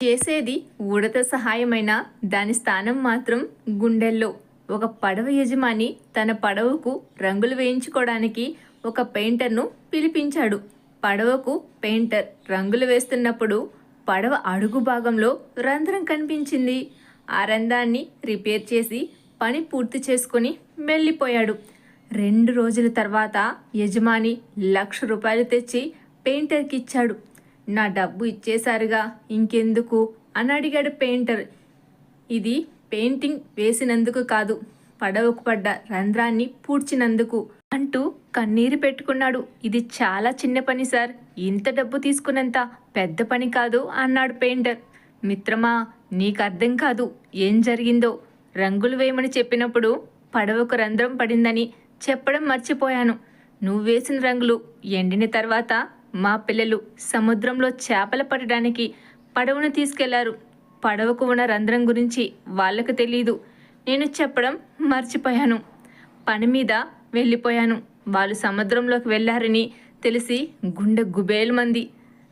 చేసేది ఉడత సహాయమైన దాని స్థానం మాత్రం గుండెల్లో. ఒక పడవ యజమాని తన పడవకు రంగులు వేయించుకోవడానికి ఒక పెయింటర్ను పిలిపించాడు. పడవకు పెయింటర్ రంగులు వేస్తున్నప్పుడు పడవ అడుగు భాగంలో రంధ్రం కనిపించింది. ఆ రంధ్రాన్ని రిపేర్ చేసి పని పూర్తి చేసుకొని వెళ్ళిపోయాడు. రెండు రోజుల తర్వాత యజమాని లక్ష రూపాయలు తెచ్చి పెయింటర్కి ఇచ్చాడు నా డబ్బు ఇచ్చేశారుగా ఇంకెందుకు? అని అడిగాడు పెయింటర్. ఇది పెయింటింగ్ వేసినందుకు కాదు పడవకు పడ్డ రంధ్రాన్ని పూడ్చినందుకు అంటూ కన్నీరు పెట్టుకున్నాడు. ఇది చాలా చిన్న పని సార్. ఇంత డబ్బు తీసుకున్నంత పెద్ద పని కాదు అన్నాడు పెయింటర్. మిత్రమా నీకు అర్థం కాదు ఏం జరిగిందో. రంగులు వేయమని చెప్పినప్పుడు పడవకు రంధ్రం పడిందని చెప్పడం మర్చిపోయాను. నువ్వు వేసిన రంగులు ఎండిన తర్వాత మా పిల్లలు సముద్రంలో చేపలు పట్టడానికి పడవను తీసుకెళ్ళారు. పడవకు ఉన్న రంధ్రం గురించి వాళ్ళకు తెలీదు. నేను చెప్పడం మర్చిపోయాను. పని మీద వెళ్ళిపోయాను. వాళ్ళు సముద్రంలోకి వెళ్ళారని తెలిసి గుండె గుబేలు మంది.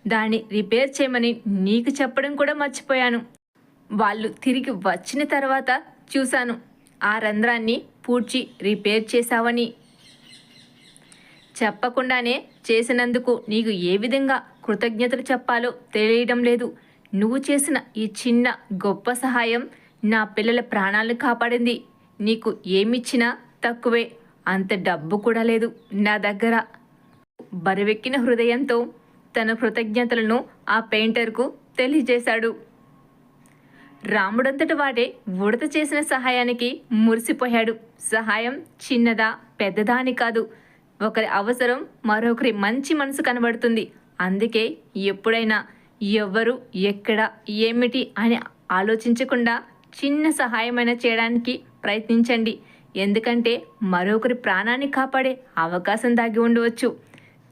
దాన్ని రిపేర్ చేయమని నీకు చెప్పడం కూడా మర్చిపోయాను. వాళ్ళు తిరిగి వచ్చిన తర్వాత చూశాను. ఆ రంధ్రాన్ని పూడ్చి రిపేర్ చేశావని. చెప్పకుండానే చేసినందుకు నీకు ఏ విధంగా కృతజ్ఞతలు చెప్పాలో తెలియడం లేదు. నువ్వు చేసిన ఈ చిన్న గొప్ప సహాయం నా పిల్లల ప్రాణాలను కాపాడింది. నీకు ఏమిచ్చినా తక్కువే అంత డబ్బు కూడా లేదు నా దగ్గర. బరువెక్కిన హృదయంతో తన కృతజ్ఞతలను ఆ పెయింటర్కు తెలియజేశాడు. రాముడంతటి వాడే ఉడత చేసిన సహాయానికి మురిసిపోయాడు. సహాయం చిన్నదా పెద్దదా అని కాదు. ఒకరి అవసరం మరొకరి మంచి మనసు కనబడుతుంది. అందుకే ఎప్పుడైనా ఎవ్వరు ఎక్కడ ఏమిటి అని ఆలోచించకుండా చిన్న సహాయమైన చేయడానికి ప్రయత్నించండి. ఎందుకంటే మరొకరి ప్రాణాన్ని కాపాడే అవకాశం దాగి ఉండవచ్చు.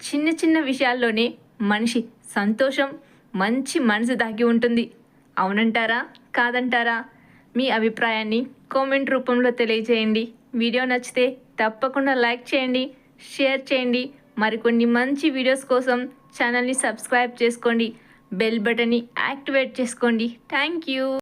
చిన్న చిన్న విషయాల్లోనే మనిషి సంతోషం మంచి మనసు దాగి ఉంటుంది. అవునంటారా? కాదంటారా? మీ అభిప్రాయాన్ని కామెంట్ రూపంలో తెలియజేయండి. వీడియో నచ్చితే తప్పకుండా లైక్ చేయండి. షేర్ చేయండి. మరికొన్ని మంచి వీడియోస్ కోసం ఛానల్ని సబ్స్క్రైబ్ చేసుకోండి. బెల్ బటన్ని యాక్టివేట్ చేసుకోండి. Thank you